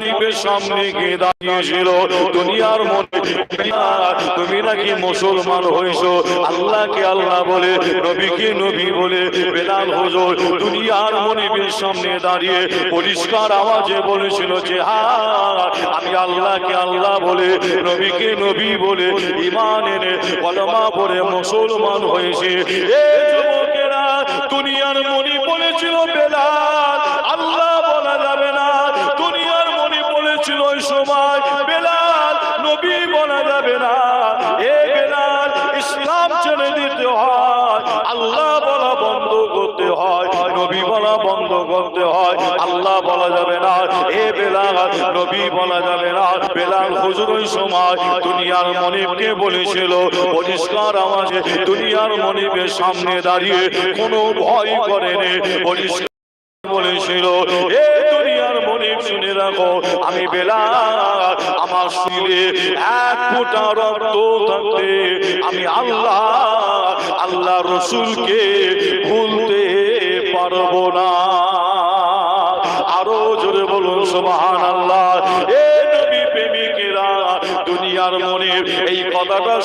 মনিবের সামনে গিয়ে দাঁড়িয়েছিল, দুনিয়ার মনে তুমি নাকি মুসলমান হয়েছো? আল্লাহকে আল্লাহ বলে, নবীকে নবী বলে, বেলাল হুজুর, দুনিয়ার মনিবের সামনে দাঁড়িয়ে পরিষ্কার আওয়াজে বলেছিল যে আমি আল্লাহকে আল্লাহ বলে, নবীকে নবী বলে ইমান এনে কলমা পড়ে মুসলমান হয়েছে। দুনিয়ার মনি বলেছিল, বেলাল বলেছিল ওই সময় বেলাল, নবী বলা যাবে না। এ বেলাল, ইসলাম ছেড়ে দিতে হয়, আল্লাহ বলা বন্ধ করতে হয়, নবী বলা বন্ধ করতে হয়, আল্লাহ বলা যাবে না। এ বেলাল, নবী বলা যাবে না। বেলাল হুজুর ওই সময় দুনিয়ার মনিবকে বলেছিল, পরিষ্কার আওয়াজে দুনিয়ার মনিবের সামনে দাঁড়িয়ে কোনো ভয় করেনি, পরিষ্কার বলেছিল এ দুনিয়ার মনিব, শুনে রাখো, আমি বেলা আমার শরীরে এক ফোঁটা রক্ত থাকতে, আমি আল্লাহ আল্লাহ রসুলকে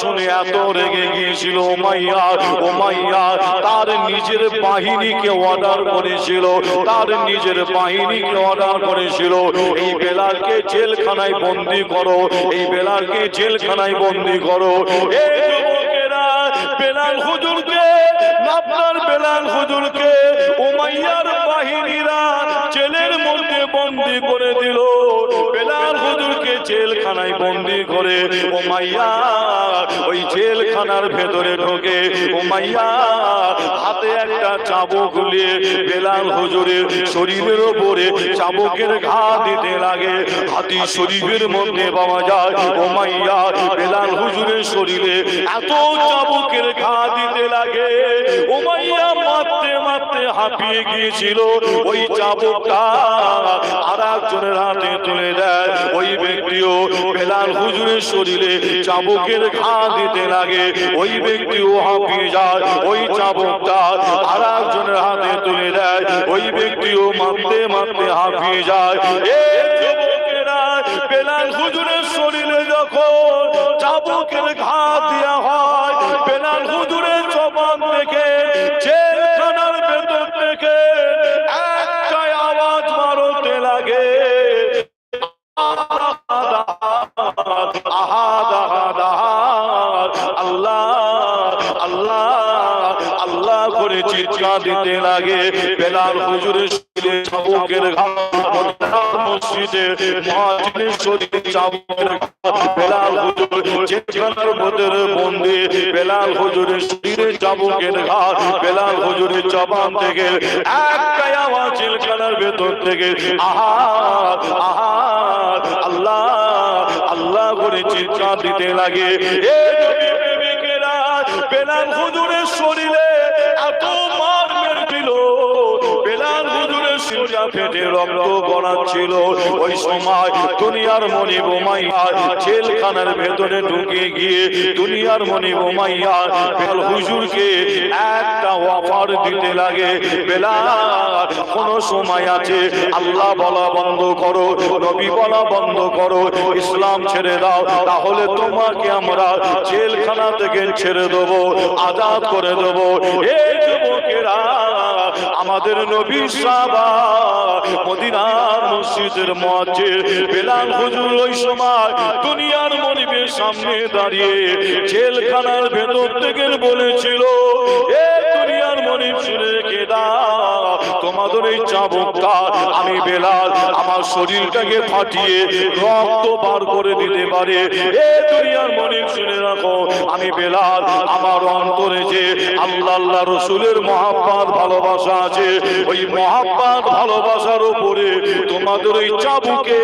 শুনে এত রেগে গিয়েছিল ওমাইয়া ওমাইয়া তার নিজের বাহিনীকে অর্ডার করেছিল, তার নিজের বাহিনীকে অর্ডার করেছিল। এই বেলালকে জেলখানায় বন্দি করো, এই বেলালকে জেলখানায় বন্দি করো। বেলাল হুজুরকে আপনার বেলাল হুজুরকে উমাইয়ার বাহিনীরা জেলের মধ্যে বন্দি করে দিল। জেলখানায় বন্দি করে উমাইয়া ওই জেলখানার ভেতরে ঢোকে উমাইয়া হাতে একটা চাবুক গুলিয়ে বেলাল হুজুরের শরীরের ওপরে চাবুকের ঘা দিতে লাগে। হাতি শরীফের মধ্যে পাওয়া যায় উমাইয়া বেলাল হুজুরের শরীরে এত চাবুকের ঘা দিতে লাগে। উমাইয়া মারতে মারতে হাঁপিয়ে গিয়েছিল, ওই চাবুকটা আর একজনের হাতে তুলে দেয়। ওই ব্যক্তিও বেলাল হুজুরের শরীরে চাবুকের ঘা দিতে লাগে। ওই ব্যক্তিও হাঁপিয়ে যায়, ওই চাবুকটা আর একজনের হাতে তুলে দেয়। ওই ব্যক্তিও মারতে মারতে হাঁপিয়ে যায়। বেলাল হুজুরের শরীরে যখন চাবুকের ঘা দেওয়া লাগে। বেলাল হুজুরের শরীরে চাবুকের ঘা মসজিদে মুয়াজ্জিনের শরীরে চাবুকের বেলাল হুজুর জেলখানার ভেতরে বন্দি, বেলাল হুজুরের শরীরে চাবুকের ঘা বেলাল হুজুরের জবান থেকে একটাই আওয়াজ জেলখানার ভেতর থেকে আহাদ আহাদ আল্লাহ আল্লাহ করে চিৎকার দিতে লাগে। বেলাল হুজুরের শরীরে ফেটে রক্ত গড়াচ্ছিল ওই সময় দুনিয়ার মনি বোমাইয়া জেলখানার ভেতরে ঢুকে গিয়ে দুনিয়ার মনি বোমাইয়া বেলাল হুজুরকে একটা অফার দিতে লাগে। বেলাল কোন সময় আছে? আল্লাহ বলা বন্ধ করো, নবী বলা বন্ধ করো, ইসলাম ছেড়ে দাও। তাহলে তোমাকে আমরা জেলখানা থেকে ছেড়ে দেবো, আজাদ করে দেবো। এই যুবকেরা আমাদের নবী সাবা মদিনার মসজিদের মাঝে বেলাল হুজুর ওই সময় দুনিয়ার মনিবের সামনে দাঁড়িয়ে জেলখানার ভেতর থেকে বলেছিল, এ আমি বেলাল, আমার শরীরটাকে ফাটিয়ে রক্ত বার করে দিতে পারে। এ দুনিয়ার মনে শুনে রাখো, আমি বেলাল, আমার অন্তরে যে আল্লাহ আল্লাহ রসুলের মহাব্বাত ভালোবাসা আছে, ওই মহাব্বাত ভালোবাসার উপরে তোমাদের ওই চাবুকে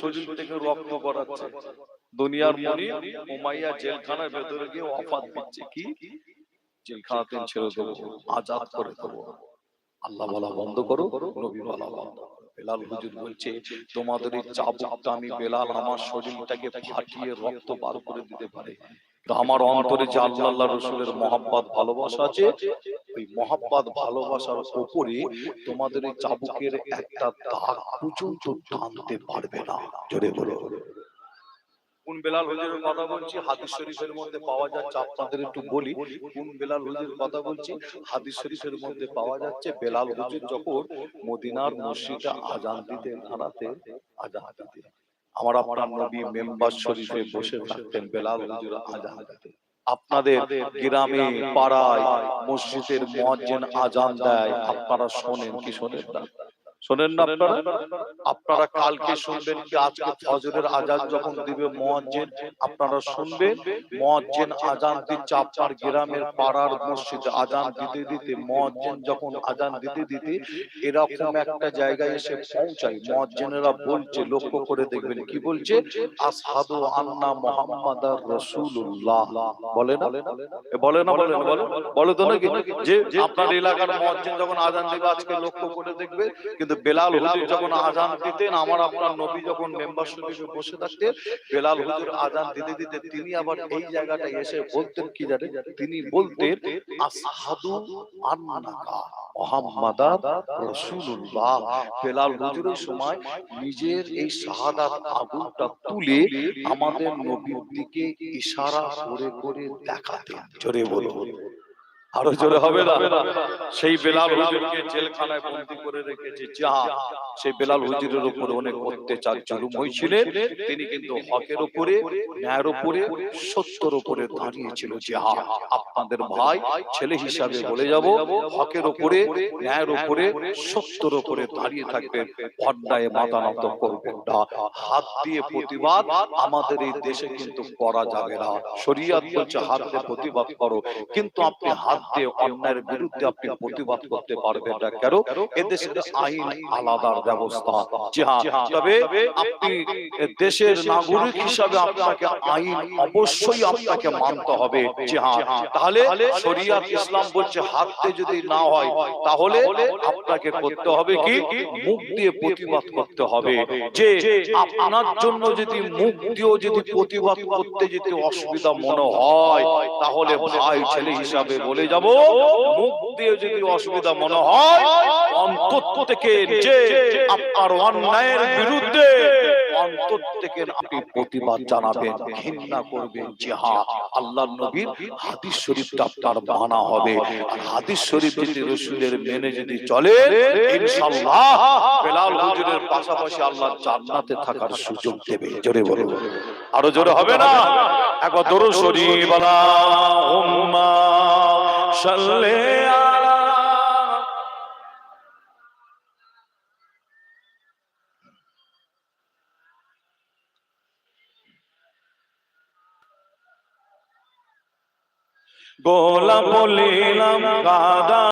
শরীর থেকে রক্ত গড়াচ্ছে। দুনিয়ার মনি উমাইয়া জেলখানার ভেতরে গিয়ে অফাত দিচ্ছে। কি? জেলখানা থেকে ছেড়ে দেবো, আজাদ করে দেবো। আল্লাহ বলা বন্ধ করো, নবী বলা বন্ধ বেলাল হুজুর বলছে, তোমাদের এই চাবুকটা আমি বেলাল আমার শরীরটাকে ফাটিয়ে রক্ত বার করে দিতে পারে। আমার অন্তরে যে আল্লাহ আল্লাহ রসুলের মহাব্বাত, ভালোবাসা আছে ওই মহাব্বাত ভালোবাসার উপরে তোমাদের এই চাবুকের একটা দাগ পর্যন্ত টানতে পারবে না। জোরে বলো। কোন বেলাল হুজুরের কথা বলছি? হাদিস শরীফের মধ্যে পাওয়া যাচ্ছে, আপনাদের একটু বলি। কোন বেলাল হুজুরের কথা বলছি? হাদিস শরীফের মধ্যে পাওয়া যাচ্ছে, বেলাল হুজুর যখন মদিনার মসজিদে আজান দিতেন হারাতে আজান দিতেন আমার আপনার নবী মেম্বার শরীফে বসে থাকতেন, বেলাল হুজুর আজান দিতেন। আপনাদের গ্রামে পাড়ায় মসজিদের মহাজেন আজান দেয়। আপনারা শোনেন কি শোনেন না শোনেন না আপনারা? আপনারা? কালকে শুনবেন কি আজকে ফজরের আজান যখন দিবে মুয়াজ্জিন আপনারা শুনবেন? মুয়াজ্জিন আজান দিচ্ছে আপনার গ্রামের পাড়ার মসজিদে আজান দিতে দিতে মুয়াজ্জিন যখন আজান দিতে দিতে এরকম একটা জায়গায় এসে পৌঁছায়। মুয়াজ্জিনেরা বলছে লক্ষ্য করে দেখবেন। কি বলছে? আসহাদু আন্না মুহাম্মাদার রাসূলুল্লাহ। বলে না? বলে না? বলে না বলে বলে তো নাকি? যে আপনার এলাকার মুয়াজ্জিন যখন আজান দিবে আজকে লক্ষ্য করে দেখবে কিন্তু বেলাল হুজুর যখন আজান দিতেন আমার আপনার নবী যখন মেম্বার শরীফে বসে থাকতেন বেলাল হুজুর আজান দিতে দিতে তিনি আবার এই জায়গাটায় এসে বলতেন কি জানেন তিনি বলতেন আসহাদু আন্নাকা মুহাম্মাদার রাসূলুল্লাহ। বেলাল হুজুরের সময় নিজের এই শাহাদাত আগুনটা তুলে আমাদের নবীর দিকে ইশারা করে করে দেখাতেন। জোরে বলো আরও জোরে হবে না? সেই বেলাল হুজুরকে জেলখানায় বন্দী করে রেখেছে। যাহা সেই বেলাল হুজুরের উপরে অনেক অত্যাচার জুলুম হয়েছিলেন তিনি কিন্তু হকের উপরে ন্যায়ের উপরে সত্যর উপরে দাঁড়িয়েছিল। যাহা আপনাদের ভাই ছেলে হিসাবে বলে যাব হকের উপরে ন্যায়ের উপরে সত্যর উপরে দাঁড়িয়ে থাকবেন অন্যায় মাথা নত করবেন না। হাত দিয়ে প্রতিবাদ আমাদের এই দেশে কিন্তু করা যাবে না। শরিয়াত বলছে হাত দিয়ে প্রতিবাদ করো কিন্তু আপনি হাত দিয়ে অন্যায়ের বিরুদ্ধে আপনি প্রতিবাদ করতে পারবেন না কেন? এদেশের আইন আলাদার ব্যবস্থা। হ্যাঁ তবে আপনি দেশের নাগরিক হিসাবে আপনাকে আইন অবশ্যই আপনাকে মানতে হবে। জি হ্যাঁ তাহলে শরিয়াত ইসলাম বলছে হাত যদি না হয় তাহলে আপনাকে করতে হবে কি মুখ দিয়ে প্রতিবাদ করতে হবে যে আপনার জন্য যদি মুখ দিয়েও যদি প্রতিবাদ করতে যদি অসুবিধা মনে হয় তাহলে ভাই ছেলে হিসাবে বলে যাব, মুখ দিয়ে যদি অসুবিধা মনে হয় অন্তর থেকে যে আপনার অন্যায়ের বিরুদ্ধে অন্তর থেকে আপনি প্রতিবাদ জানাবেন, ঘৃণা করবেন যে আল্লাহ নবীর হাদিস শরীফটা আপনার মানা হবে। হাদিস শরীফ যদি রসুলের মেনে যদি চলে, ইনশাআল্লাহ বেলাল হুজুরের পাশাপাশি আল্লাহ জান্নাতে থাকার সুযোগ দেবে। জোরে বলো আরও জোরে হবে না? একবার শরীফ সাল্লে গোলাপ লীলাম কাদা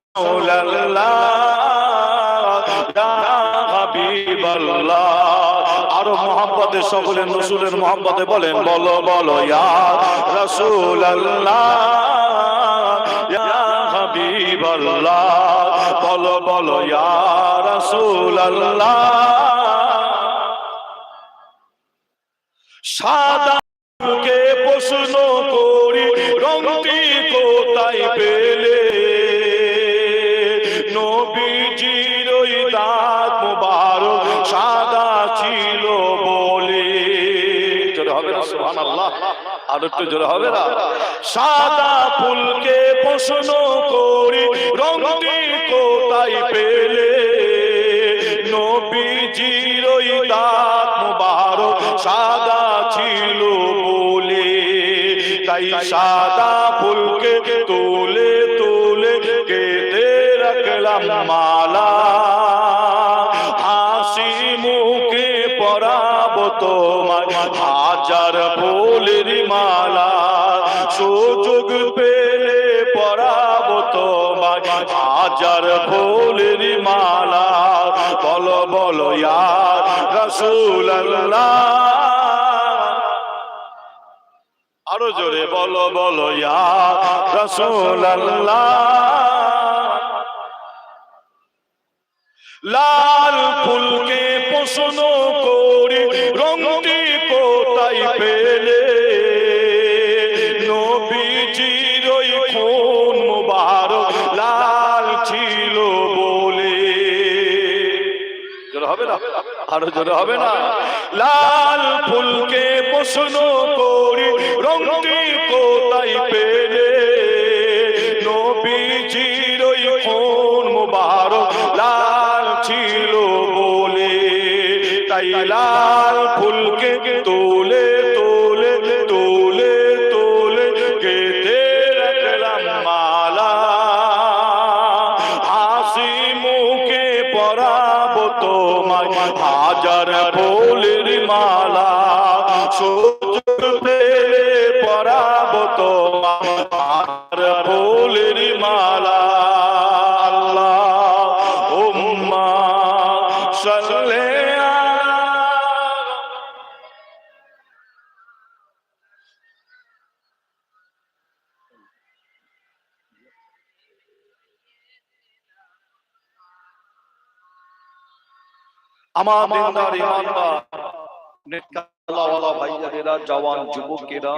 আরও মোহাম্মদে সকলের রসুলের মোহাম্মদে বলেন বলো বলো হাবিবাল্লাহ বলো বলো রাসূলুল্লাহ। সাদা আর একটু জোরে হবে না? সাদা ফুলকে প্রশ্ন করি রংটি কোথায় পেলে? নবীজির ওই দাঁত মুবারক সাদা ছিল বলে। তাই সাদা ফুলকে তুলে পেলে পরাব তোমার হাজার ফুলের মালা, বলো বলো রাসূলুল্লাহ। আরও জোরে বলো বলো রাসূলুল্লাহ। লাল ফুলকে প্রশ্ন করে। হবে না? আরও জোরে হবে না? লাল ফুলকে প্রশ্ন করি রঙটি কোথায় পেলে। নবীজির ওই খুন মুবারক লাল ছিল বলে। তাই লাল হাজার ফুলের মালা সুযোগ পেলে পরাব তোমার ফুলের মালা। আল্লাহ উম্মা সাল্লে আমার দিনদার ইমানদার। আল্লাহওয়ালা ভাইজানেরা জওয়ান যুবকেরা